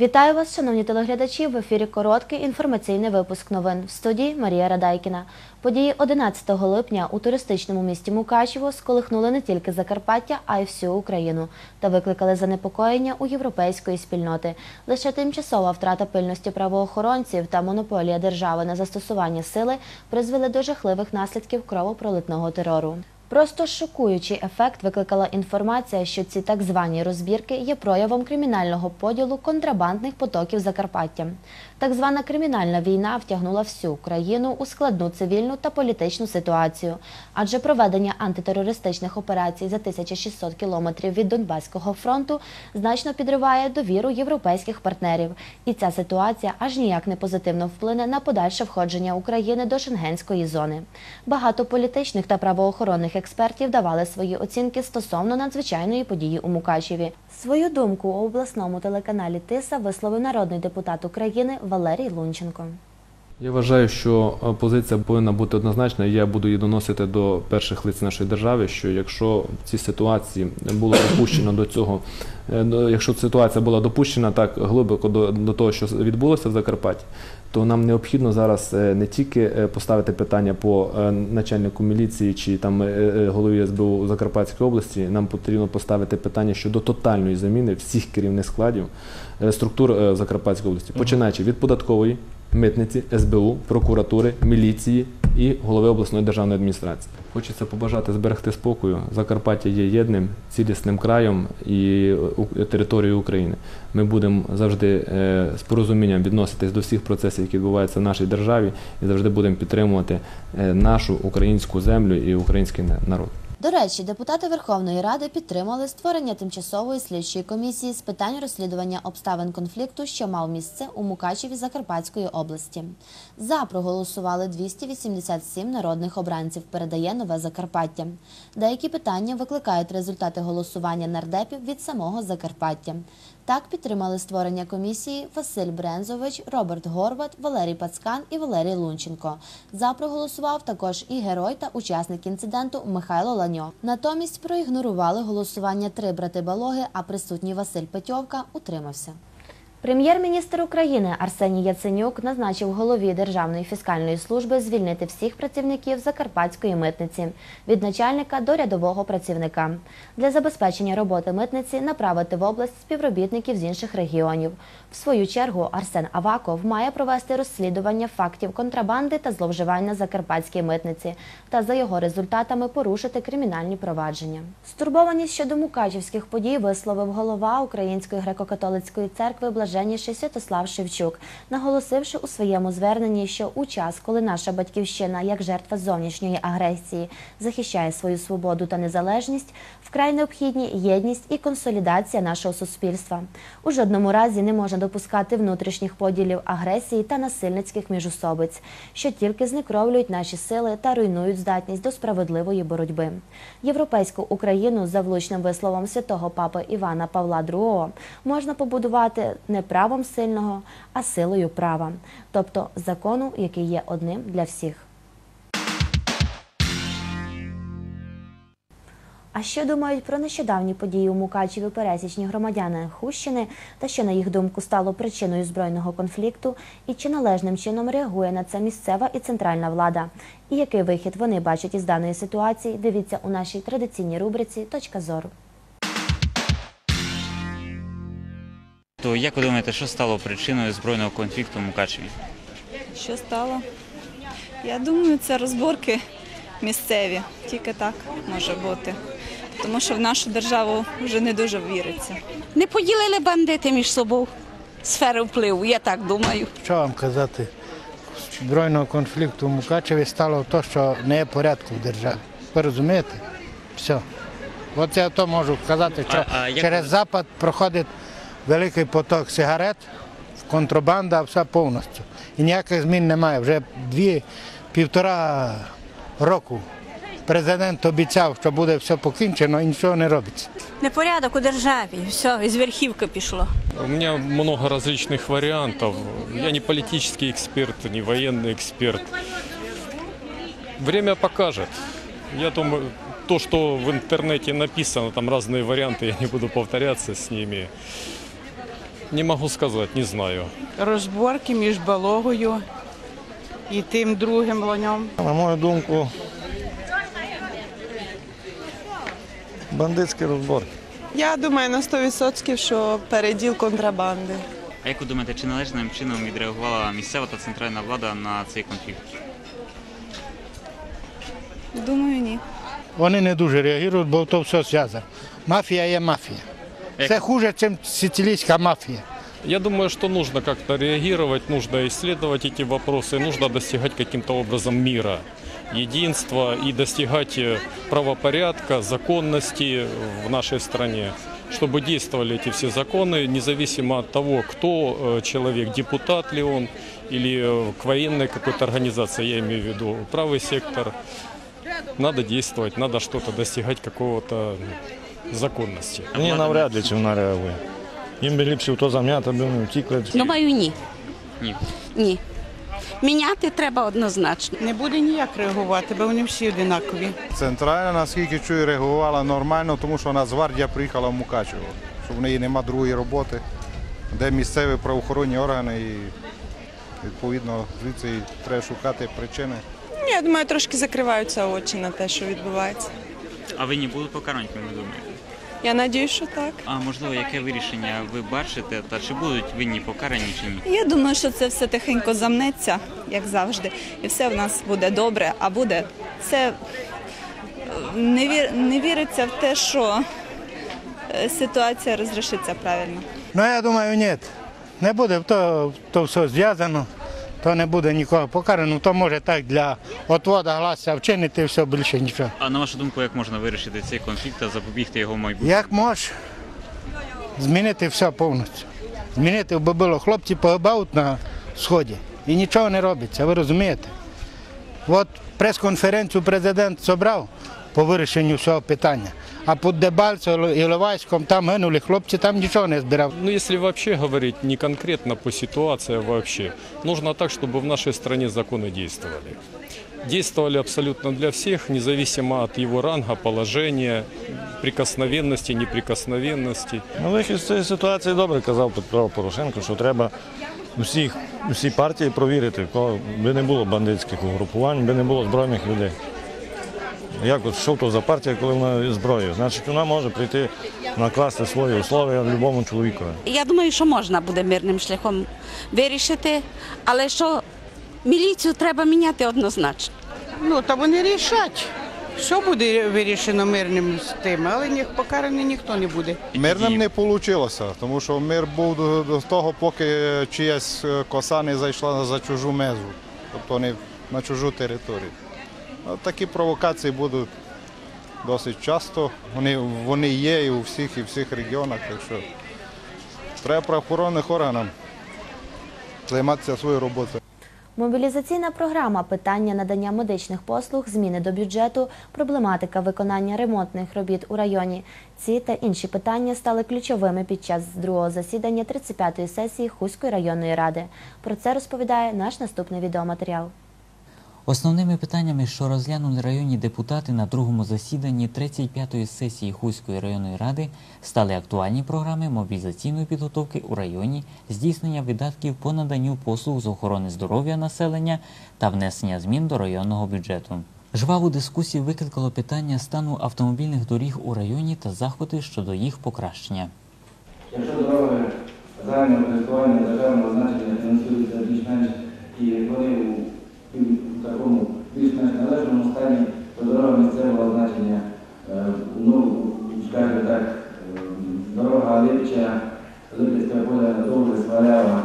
Вітаю вас, шановні телеглядачі. В ефірі короткий інформаційний випуск новин в студії Марія Радайкіна. Події 11 липня у туристичному місті Мукачево сколихнули не тільки Закарпаття, а й всю Україну та викликали занепокоєння у європейської спільноти. Лише тимчасова втрата пильності правоохоронців та монополія держави на застосування сили призвели до жахливих наслідків кровопролитного терору. Просто шокуючий ефект викликала інформація, що ці так звані розбірки є проявом кримінального поділу контрабандних потоків Закарпаття. Так звана кримінальна війна втягнула всю країну у складну цивільну та політичну ситуацію, адже проведення антитерористичних операцій за 1600 кілометрів від Донбаського фронту значно підриває довіру європейських партнерів, і ця ситуація аж ніяк не позитивно вплине на подальше входження України до шенгенської зони. Багато політичних та правоохоронних експертів давали свої оцінки стосовно надзвичайної події у Мукачеві. Свою думку у обласному телеканалі Тиса висловив народний депутат України Валерій Лунченко. Я вважаю, що е, позиція повинна бути однозначна. Я буду її доносити до перших лиць нашої держави. Що якщо в цій ситуації було допущено до цього, е, якщо ситуація була допущена так глибоко до, до того, що відбулося в Закарпатті, то нам необхідно зараз е, не тільки поставити питання по начальнику міліції чи там голові СБУ Закарпатської області. Нам потрібно поставити питання щодо тотальної заміни всіх керівних складів структур Закарпатської області, починаючи від податкової митниці, СБУ, прокуратури, міліції і голови обласної державної адміністрації. Хочеться побажати зберегти спокою. Закарпаття є єдним, цілісним краєм і територією України. Ми будемо завжди е, з порозумінням відноситись до всіх процесів, які відбуваються в нашій державі, і завжди будемо підтримувати е, нашу українську землю і український на- народ. До речі, депутати Верховної Ради підтримали створення тимчасової слідчої комісії з питань розслідування обставин конфлікту, що мав місце у Мукачеві Закарпатської області. За проголосували 287 народних обранців. Передає нове Закарпаття. Деякі питання викликають результати голосування нардепів від самого Закарпаття. Так підтримали створення комісії Василь Брензович, Роберт Горват, Валерій Пацкан і Валерій Лунченко. За проголосував також і герой та учасник інциденту Михайло Ланьо. Натомість проігнорували голосування три брати Балоги, а присутній Василь Петьовка утримався. Прем'єр-міністр України Арсеній Яценюк назначив голові Державної фіскальної служби звільнити всіх працівників Закарпатської митниці від начальника до рядового працівника для забезпечення роботи митниці направити в область співробітників з інших регіонів. В свою чергу Арсен Аваков має провести розслідування фактів контрабанди та зловживань на закарпатській митниці та за його результатами порушити кримінальні провадження. Стурбованість щодо мукачівських подій висловив голова Української греко-католицької церкви Блаженніший Святослав Шевчук, наголосивши у своєму зверненні, що у час, коли наша батьківщина, як жертва зовнішньої агресії, захищає свою свободу та незалежність, вкрай необхідні єдність і консолідація нашого суспільства. У жодному разі не можна допускати внутрішніх поділів агресії та насильницьких міжусобиць, що тільки знекровлюють наші сили та руйнують здатність до справедливої боротьби. Європейську Україну за влучним висловом святого папи Івана Павла II можна побудувати не правом сильного, а силою права, тобто закону, який є одним для всіх. А що думають про нещодавні події у Мукачеві пересічні громадяни Хущини та що, на їх думку, стало причиною збройного конфлікту, і чи належним чином реагує на це місцева і центральна влада? І який вихід вони бачать із даної ситуації? Дивіться у нашій традиційній рубриці Точка зору. То як ви думаєте, що стало причиною збройного конфлікту в Мукачеві? Що стало? Я думаю, це розборки місцеві. Тільки так може бути. Тому що в нашу державу вже не дуже віриться. Не поділили бандити між собою сфери впливу, я так думаю. Що вам казати? Збройного конфлікту в Мукачеві стало те, що не є порядку в державі. Ви розумієте? Все. От я то можу сказати, що А- а як через Запад проходить великий поток сигарет, контрабанда, все повністю. І ніяких змін немає. Вже дві, півтора року президент обіцяв, що буде все покінчено і нічого не робиться. Непорядок у державі, все, із верхівки пішло. У меня много различных вариантов. Я не политический эксперт, не военный эксперт. Время покажет. Я думаю, то, что в интернете написано, там разные варианты, я не буду повторяться с ними. Не могу сказать, не знаю. розборки між балогою і тим другим лонем. На мою думку, бандитські розборки. Я думаю на 100% що переділ контрабанди. А як ви думаєте, чи належним чином відреагувала місцева та центральна влада на цей конфлікт? Думаю, ні. Вони не дуже реагують, бо то все зв'язано. Мафія є мафія. Це хуже, ніж сицилійська мафія. Я думаю, что нужно как-то реагировать, нужно исследовать эти вопросы, нужно достигать каким-то образом мира, единства и достигать э, правопорядка, законности в нашей стране, чтобы действовали эти все законы, независимо от того, кто э, человек, депутат ли он или э, к военной какой-то организации, я имею в виду правый сектор. Надо действовать, надо что-то достигать какого-то законности. Ні, навряд ли чи вона реагує. Їм би ліпше в то зам'яти, аби вони втікли. Думаю, ні. Ні. Ні. Міняти треба однозначно. Не буде ніяк реагувати, бо вони всі одинакові. Центральна, наскільки чую, реагувала нормально, тому що Нацгвардія приїхала в Мукачево, що в неї нема другої роботи, де місцеві правоохоронні органи і відповідно звідси треба шукати причини. Я думаю, трошки закриваються очі на те, що відбувається. А винні будуть покарані, як ви думаєте? Я надію, що так. А можливо, яке вирішення ви бачите, та чи будуть винні покарані чи ні? Я думаю, що це все тихенько замнеться, як завжди, і все в нас буде добре, а буде це е, не, вір, не віриться в те, що е, ситуація розрішиться правильно. Ну я думаю, ні. Не буде, то, то все зв'язано, то не буде нікого покарано, то може так для отвода гласа вчинити все більше нічого. А на вашу думку, як можна вирішити цей конфлікт та запобігти його майбутньому? Як можеш змінити все повністю. Змінити, бо було хлопці погибають на сході і нічого не робиться, ви розумієте? От прес-конференцію президент зібрав по вирішенню всього питання. А під Дебальцем і Іловайськом там гинули хлопці, там нічого не збирав. Ну, если вообще говорить не конкретно по ситуации, а вообще, нужно так, чтобы в нашей стране законы действовали. Действовали абсолютно для всех, независимо от его ранга, положения, прикосновенности, неприкосновенности. На вихід з цієї ситуації добре казав Петро Порошенко, що треба всіх, всі партії провірити, би не було бандитських угрупувань, би не було збройних людей. Як от що то за партія, коли вона зброєю? Значить, вона може прийти накласти свої условия любому чоловікові. Я думаю, що можна буде мирним шляхом вирішити, але що міліцію треба міняти однозначно. Ну, та вони рішать. Що буде вирішено мирним з тим, але ні, покараний ніхто не буде. Мирним не вийшло, тому що мир був до, до того, поки чиясь коса не зайшла за чужу мезу, тобто не на чужу територію. Такі провокації будуть досить часто. Вони, вони є і у всіх, і в всіх регіонах, так що треба правоохоронних органам займатися своєю роботою. Мобілізаційна програма, питання надання медичних послуг, зміни до бюджету, проблематика виконання ремонтних робіт у районі. Ці та інші питання стали ключовими під час другого засідання 35-ї сесії Хуської районної ради. Про це розповідає наш наступний відеоматеріал. Основними питаннями, що розглянули районні депутати на другому засіданні 35-ї сесії Хуської районної ради, стали актуальні програми мобілізаційної підготовки у районі, здійснення видатків по наданню послуг з охорони здоров'я населення та внесення змін до районного бюджету. Жваву дискусію викликало питання стану автомобільних доріг у районі та заходи щодо їх покращення. Якщо дороги загального користування державного значення фінансуються більш-менш і вони такому більш-менш належному стані, дорога місцевого значення, ну, скажімо так, е, дорога Липча, Липецьке поле Довге, Свалява,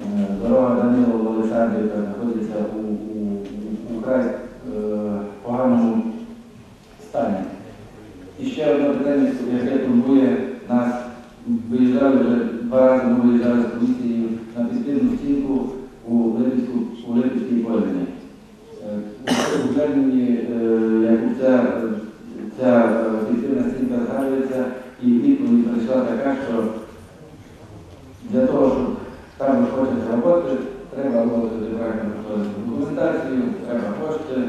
е, дорога Данилова Олександрівка знаходиться у, у, у край поганому стані. І ще одне питання, яке турбує нас. Виїжджали вже два рази ми виїжджали з комісією на підпільну стінку у Липецьку, у Липецькій Польщі. У зверненні, е, як ця, ця е, підпільна стінка згадується, і відповідь прийшла така, що для того, щоб там розпочати роботи, треба виголосити правильну документацію, треба кошти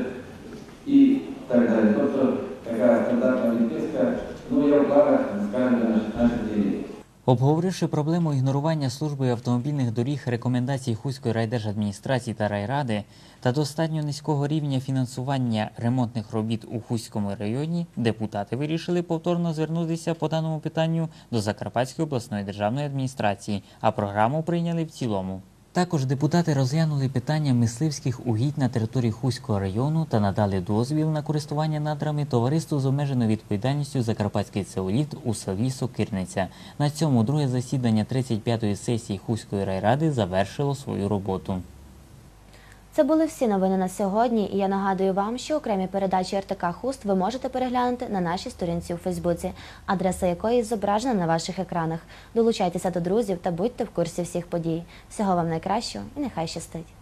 і так далі. Тобто така стандартна відписка, ну я в планах, на. Обговоривши проблему ігнорування службою автомобільних доріг рекомендацій Хуської райдержадміністрації та райради та достатньо низького рівня фінансування ремонтних робіт у Хуському районі, депутати вирішили повторно звернутися по даному питанню до Закарпатської обласної державної адміністрації, а програму прийняли в цілому. Також депутати розглянули питання мисливських угідь на території Хуського району та надали дозвіл на користування надрами товариству з обмеженою відповідальністю Закарпатський цеоліт у селі Сокирниця. На цьому друге засідання 35-ї сесії Хуської райради завершило свою роботу. Це були всі новини на сьогодні. І я нагадую вам, що окремі передачі РТК Хуст ви можете переглянути на нашій сторінці у Фейсбуці, адреса якої зображена на ваших екранах. Долучайтеся до друзів та будьте в курсі всіх подій. Всього вам найкращого і нехай щастить!